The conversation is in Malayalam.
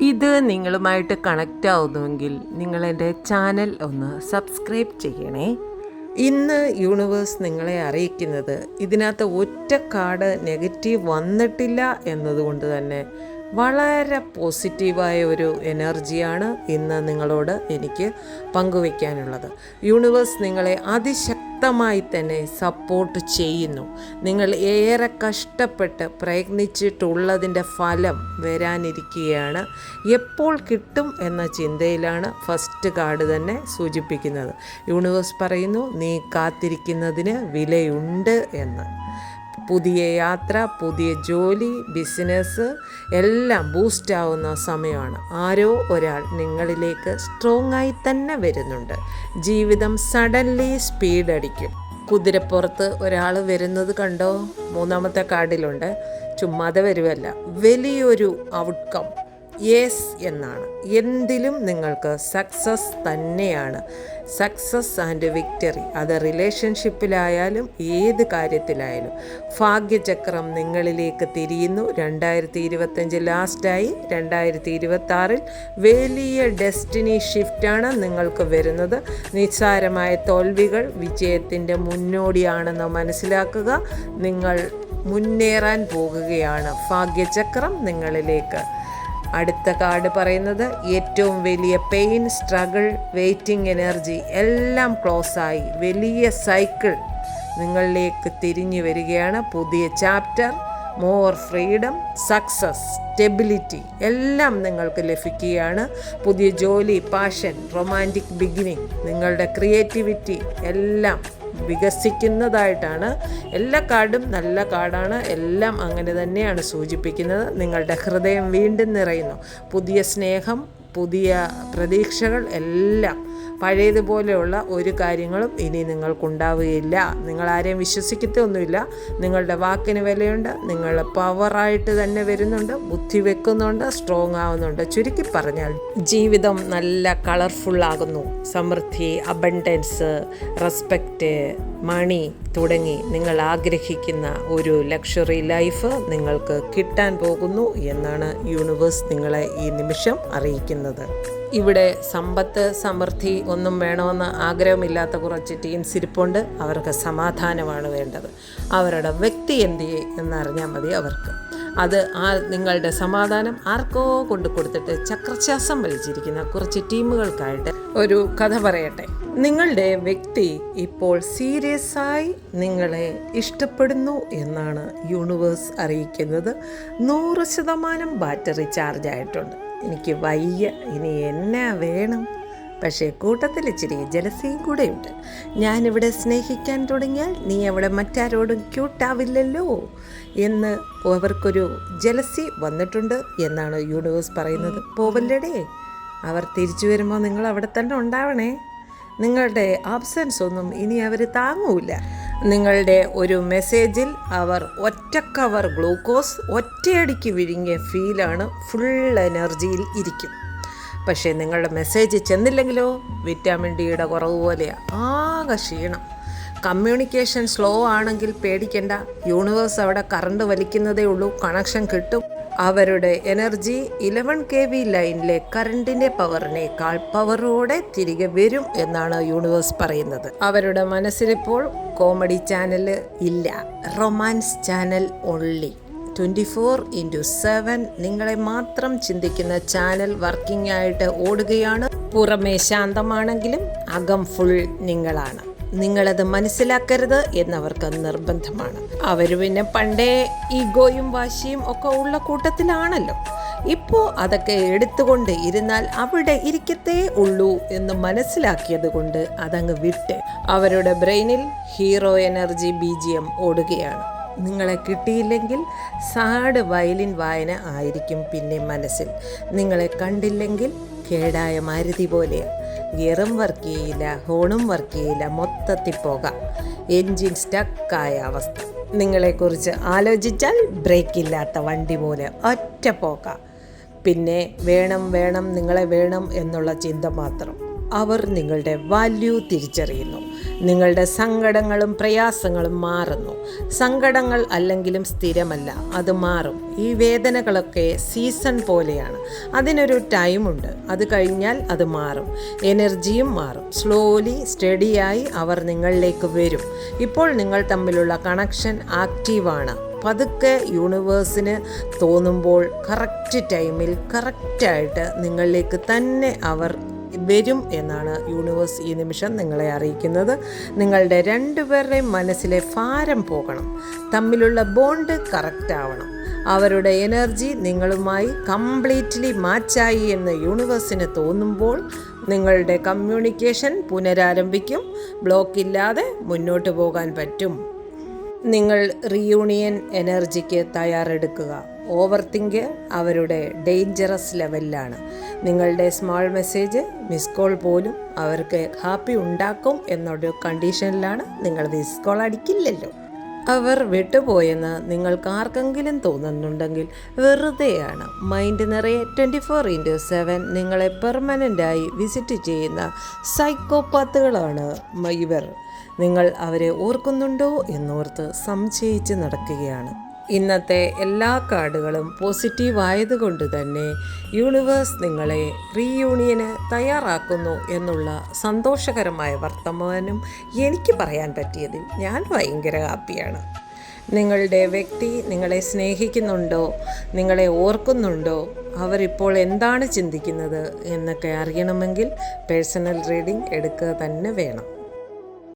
ഇത് നിങ്ങളുമായിട്ട് കണക്റ്റ് ആവുന്നുവെങ്കിൽ നിങ്ങൾ എന്റെ ചാനൽ ഒന്ന് സബ്സ്ക്രൈബ് ചെയ്യണേ. ഇന്ന് യൂണിവേഴ്സ് നിങ്ങളെ അറിയിക്കുന്നത് ഇതിനകത്ത് ഒറ്റ കാർഡ് നെഗറ്റീവ് വന്നിട്ടില്ല എന്നതുകൊണ്ട് തന്നെ വളരെ പോസിറ്റീവായ ഒരു എനർജിയാണ് ഇന്ന് നിങ്ങളോട് എനിക്ക് പങ്കുവയ്ക്കാനുള്ളത് യൂണിവേഴ്സ് നിങ്ങളെ അതിശക്തമായി തന്നെ സപ്പോർട്ട് ചെയ്യുന്നു. നിങ്ങൾ ഏറെ കഷ്ടപ്പെട്ട് പ്രയത്നിച്ചിട്ടുള്ളതിന്റെ ഫലം വരാനിരിക്കുകയാണ്. എപ്പോൾ കിട്ടും എന്ന ചിന്തയിലാണ് ഫസ്റ്റ് കാർഡ് തന്നെ സൂചിപ്പിക്കുന്നത്. യൂണിവേഴ്സ് പറയുന്നു നീ കാത്തിരിക്കുന്നതിന് വിലയുണ്ട് എന്ന്. പുതിയ യാത്ര പുതിയ ജോലി ബിസിനസ് എല്ലാം ബൂസ്റ്റ് ആവുന്ന സമയമാണ്. ആരോ ഒരാൾ നിങ്ങളിലേക്ക് സ്ട്രോങ് ആയി തന്നെ വരുന്നുണ്ട്. ജീവിതം സഡൻലി സ്പീഡ് അടിക്കും. കുതിരപ്പുറത്ത് ഒരാൾ വരുന്നത് കണ്ടോ? മൂന്നാമത്തെ കാർഡിലുണ്ട്. ചുമ്മാതെ വരുവല്ല. വലിയൊരു ഔട്ട്കം യെസ് എന്നാണ്. എന്തിലും നിങ്ങൾക്ക് സക്സസ് തന്നെയാണ്. സക്സസ് ആൻഡ് വിക്ടറി അത് റിലേഷൻഷിപ്പിലായാലും ഏത് കാര്യത്തിലായാലും. ഭാഗ്യചക്രം നിങ്ങളിലേക്ക് തിരിയുന്നു. രണ്ടായിരത്തി ഇരുപത്തഞ്ച് ലാസ്റ്റായി രണ്ടായിരത്തി ഇരുപത്തി വലിയ ഡെസ്റ്റിനി ഷിഫ്റ്റാണ് നിങ്ങൾക്ക് വരുന്നത്. നിസ്സാരമായ തോൽവികൾ വിജയത്തിന്റെ മുന്നോടിയാണെന്ന് മനസ്സിലാക്കുക. നിങ്ങൾ മുന്നേറാൻ പോകുകയാണ്. ഭാഗ്യചക്രം നിങ്ങളിലേക്ക് അടുത്ത കാർഡ് പറയുന്നത് ഏറ്റവും വലിയ പെയിൻ സ്ട്രഗിൾ വെയിറ്റിംഗ് എനർജി എല്ലാം ക്ലോസായി വലിയ സൈക്കിൾ നിങ്ങളിലേക്ക് തിരിഞ്ഞു വരികയാണ്. പുതിയ chapter more freedom success stability എല്ലാം നിങ്ങൾക്ക് ലഭിക്കുകയാണ്. പുതിയ ജോലി പാഷൻ റൊമാന്റിക് ബിഗിനിങ് നിങ്ങളുടെ ക്രിയേറ്റിവിറ്റി എല്ലാം വികസിക്കുന്നതായിട്ടാണ്. എല്ലാ കാർഡും നല്ല കാർഡാണ്. എല്ലാം അങ്ങനെ തന്നെയാണ് സൂചിപ്പിക്കുന്നത്. നിങ്ങളുടെ ഹൃദയം വീണ്ടും നിറയുന്നു. പുതിയ സ്നേഹം പുതിയ പ്രതീക്ഷകൾ എല്ലാം പഴയതുപോലെയുള്ള ഒരു കാര്യങ്ങളും ഇനി നിങ്ങൾക്കുണ്ടാവുകയില്ല. നിങ്ങൾ ആരെയും വിശ്വസിക്കത്തൊന്നുമില്ല നിങ്ങളുടെ വാക്കിന് വിലയുണ്ട്. നിങ്ങൾ പവറായിട്ട് തന്നെ വരുന്നുണ്ട്. ബുദ്ധി വെക്കുന്നുണ്ട്. സ്ട്രോങ് ആവുന്നുണ്ട്. ചുരുക്കി പറഞ്ഞാൽ ജീവിതം നല്ല കളർഫുള്ളാകുന്നു സമൃദ്ധി അബണ്ടൻസ് റെസ്പെക്റ്റ് മണി തുടങ്ങി. നിങ്ങൾ ആഗ്രഹിക്കുന്ന ഒരു ലക്ഷറി ലൈഫ് നിങ്ങൾക്ക് കിട്ടാൻ പോകുന്നു എന്നാണ് യൂണിവേഴ്സ് നിങ്ങളെ ഈ നിമിഷം അറിയിക്കുന്നത്. ഇവിടെ സമ്പത്ത് സമൃദ്ധി ഒന്നും വേണമെന്ന് ആഗ്രഹമില്ലാത്ത കുറച്ച് ടീംസ് ഇരിപ്പുണ്ട്. അവർക്ക് സമാധാനമാണ് വേണ്ടത്. അവരുടെ വ്യക്തി എന്ത് എന്നറിഞ്ഞാൽ മതി അവർക്ക്. അത് ആ നിങ്ങളുടെ സമാധാനം ആർക്കോ കൊണ്ടു കൊടുത്തിട്ട് ചക്രശ്വാസം വലിച്ചിരിക്കുന്ന കുറച്ച് ടീമുകൾക്കായിട്ട് ഒരു കഥ പറയട്ടെ. നിങ്ങളുടെ വ്യക്തി ഇപ്പോൾ സീരിയസ് ആയി നിങ്ങളെ ഇഷ്ടപ്പെടുന്നു എന്നാണ് യൂണിവേഴ്സ് അറിയിക്കുന്നത്. നൂറ് ശതമാനം ബാറ്ററി ചാർജ് ആയിട്ടുണ്ട്. എനിക്ക് വയ്യ ഇനി എന്നാ വേണം? പക്ഷേ കൂട്ടത്തിൽ ഇച്ചിരി ജലസയും കൂടെയുണ്ട്. ഞാനിവിടെ സ്നേഹിക്കാൻ തുടങ്ങിയാൽ നീ അവിടെ മറ്റാരോടും ക്യൂട്ടാവില്ലല്ലോ എന്ന് അവർക്കൊരു ജലസി വന്നിട്ടുണ്ട് എന്നാണ് യൂണിവേഴ്സ് പറയുന്നത്. പോവല്ലടേ അവർ തിരിച്ചു വരുമ്പോൾ നിങ്ങൾ അവിടെ തന്നെ ഉണ്ടാവണേ. നിങ്ങളുടെ ആബ്സെൻസ് ഒന്നും ഇനി അവർ താങ്ങൂല. നിങ്ങളുടെ ഒരു മെസ്സേജിൽ അവർ ഒറ്റ കവർ ഗ്ലൂക്കോസ് ഒറ്റയടിക്ക് വിഴുങ്ങിയ ഫീലാണ് ഫുൾ എനർജിയിൽ ഇരിക്കും. പക്ഷേ നിങ്ങളുടെ മെസ്സേജ് ചെന്നില്ലെങ്കിലോ? വിറ്റാമിൻ ഡിയുടെ കുറവ് പോലെയാണ് ആകെ ക്ഷീണം. കമ്മ്യൂണിക്കേഷൻ സ്ലോ ആണെങ്കിൽ പേടിക്കണ്ട. യൂണിവേഴ്സ് അവിടെ കറണ്ട് വലിക്കുന്നതേ ഉള്ളൂ. കണക്ഷൻ കിട്ടും. അവരുടെ എനർജി ഇലവൻ കെ വി ലൈനിലെ കറണ്ടിന്റെ പവറിനേക്കാൾ പവറോടെ തിരികെ വരും എന്നാണ് യൂണിവേഴ്സ് പറയുന്നത്. അവരുടെ മനസ്സിലിപ്പോൾ കോമഡി ചാനൽ ഇല്ല. Romance channel only twenty four into seven നിങ്ങളെ മാത്രം ചിന്തിക്കുന്ന ചാനൽ വർക്കിംഗ് ആയിട്ട് ഓടുകയാണ്. പുറമേ ശാന്തമാണെങ്കിലും അകം ഫുൾ നിങ്ങളാണ്. നിങ്ങളത് മനസ്സിലാക്കരുത് എന്നവർക്ക് നിർബന്ധമാണ്. അവർ പിന്നെ പണ്ടേ ഈഗോയും വാശിയും ഒക്കെ ഉള്ള കൂട്ടത്തിലാണല്ലോ. ഇപ്പോൾ അതൊക്കെ എടുത്തുകൊണ്ട് ഇരുന്നാൽ അവിടെ ഇരിക്കത്തേ ഉള്ളൂ എന്ന് മനസ്സിലാക്കിയത് കൊണ്ട് അതങ്ങ് വിട്ട് അവരുടെ ബ്രെയിനിൽ hero energy B G M ഓടുകയാണ്. നിങ്ങളെ കിട്ടിയില്ലെങ്കിൽ സാഡ് വയലിൻ വായന ആയിരിക്കും പിന്നെ മനസ്സിൽ. നിങ്ങളെ കണ്ടില്ലെങ്കിൽ കേടായ മാരുതി പോലെയാണ് ഗിയറും വർക്ക് ചെയ്യില്ല ഹോണും വർക്ക് ചെയ്യില്ല മൊത്തത്തിൽ പോകാം. എൻജിൻ സ്റ്റക്കായ അവസ്ഥ. നിങ്ങളെക്കുറിച്ച് ആലോചിച്ചാൽ ബ്രേക്ക് ഇല്ലാത്ത വണ്ടി പോലെ ഒറ്റ പോകാം. പിന്നെ വേണം വേണം നിങ്ങളെ വേണം എന്നുള്ള ചിന്ത മാത്രം. അവർ നിങ്ങളുടെ വാല്യൂ തിരിച്ചറിയുന്നു. നിങ്ങളുടെ സങ്കടങ്ങളും പ്രയാസങ്ങളും മാറുന്നു. സങ്കടങ്ങൾ അല്ലെങ്കിലും സ്ഥിരമല്ല അത് മാറും. ഈ വേദനകളൊക്കെ സീസൺ പോലെയാണ്. അതിനൊരു ടൈമുണ്ട്. അത് കഴിഞ്ഞാൽ അത് മാറും. എനർജിയും മാറും. സ്ലോലി സ്റ്റഡിയായി അവർ നിങ്ങളിലേക്ക് വരും. ഇപ്പോൾ നിങ്ങൾ തമ്മിലുള്ള കണക്ഷൻ ആക്റ്റീവാണ്. പതുക്കെ യൂണിവേഴ്സിന് തോന്നുമ്പോൾ കറക്റ്റ് ടൈമിൽ കറക്റ്റായിട്ട് നിങ്ങളിലേക്ക് തന്നെ അവർ വരും എന്നാണ് യൂണിവേഴ്സ് ഈ നിമിഷം നിങ്ങളെ അറിയിക്കുന്നത്. നിങ്ങളുടെ രണ്ടുപേരുടെയും മനസ്സിലെ ഭാരം പോകണം. തമ്മിലുള്ള ബോണ്ട് കറക്റ്റ് ആവണം. അവരുടെ എനർജി നിങ്ങളുമായി കംപ്ലീറ്റ്ലി മാച്ചായി എന്ന് യൂണിവേഴ്സിന് തോന്നുമ്പോൾ നിങ്ങളുടെ കമ്മ്യൂണിക്കേഷൻ പുനരാരംഭിക്കും. ബ്ലോക്ക് ഇല്ലാതെ മുന്നോട്ട് പോകാൻ പറ്റും. നിങ്ങൾ റിയൂണിയൻ എനർജിക്ക് തയ്യാറെടുക്കുക. ഓവർ തിങ്ക് അവരുടെ ഡേഞ്ചറസ് ലെവലിലാണ്. നിങ്ങളുടെ സ്മാൾ മെസ്സേജ് മിസ് കോൾ പോലും അവർക്ക് ഹാപ്പി ഉണ്ടാക്കും എന്നൊരു കണ്ടീഷനിലാണ് നിങ്ങൾ മിസ് കോൾ അടിക്കില്ലല്ലോ. അവർ വിട്ടുപോയെന്ന് നിങ്ങൾക്ക് ആർക്കെങ്കിലും തോന്നുന്നുണ്ടെങ്കിൽ വെറുതെയാണ്. മൈൻഡ് നിറയെ ട്വന്റി ഫോർ ഇന്റു സെവൻ നിങ്ങളെ പെർമനന്റായി വിസിറ്റ് ചെയ്യുന്ന സൈക്കോപാത്തുകളാണ് ഇവർ നിങ്ങൾ അവരെ ഓർക്കുന്നുണ്ടോ എന്നോർത്ത് സംശയിച്ച് നടക്കുകയാണ്. ഇന്നത്തെ എല്ലാ കാർഡുകളും പോസിറ്റീവ് ആയതുകൊണ്ട് തന്നെ യൂണിവേഴ്സ് നിങ്ങളെ റീയൂണിയന് തയ്യാറാക്കുന്നു എന്നുള്ള സന്തോഷകരമായ വർത്തമാനം എനിക്ക് പറയാൻ പറ്റിയതിൽ ഞാൻ ഭയങ്കര ഹാപ്പിയാണ്. നിങ്ങളുടെ വ്യക്തി നിങ്ങളെ സ്നേഹിക്കുന്നുണ്ടോ? നിങ്ങളെ ഓർക്കുന്നുണ്ടോ? അവരിപ്പോൾ എന്താണ് ചിന്തിക്കുന്നത് എന്നൊക്കെ അറിയണമെങ്കിൽ പേഴ്സണൽ റീഡിംഗ് എടുക്കുക തന്നെ വേണം.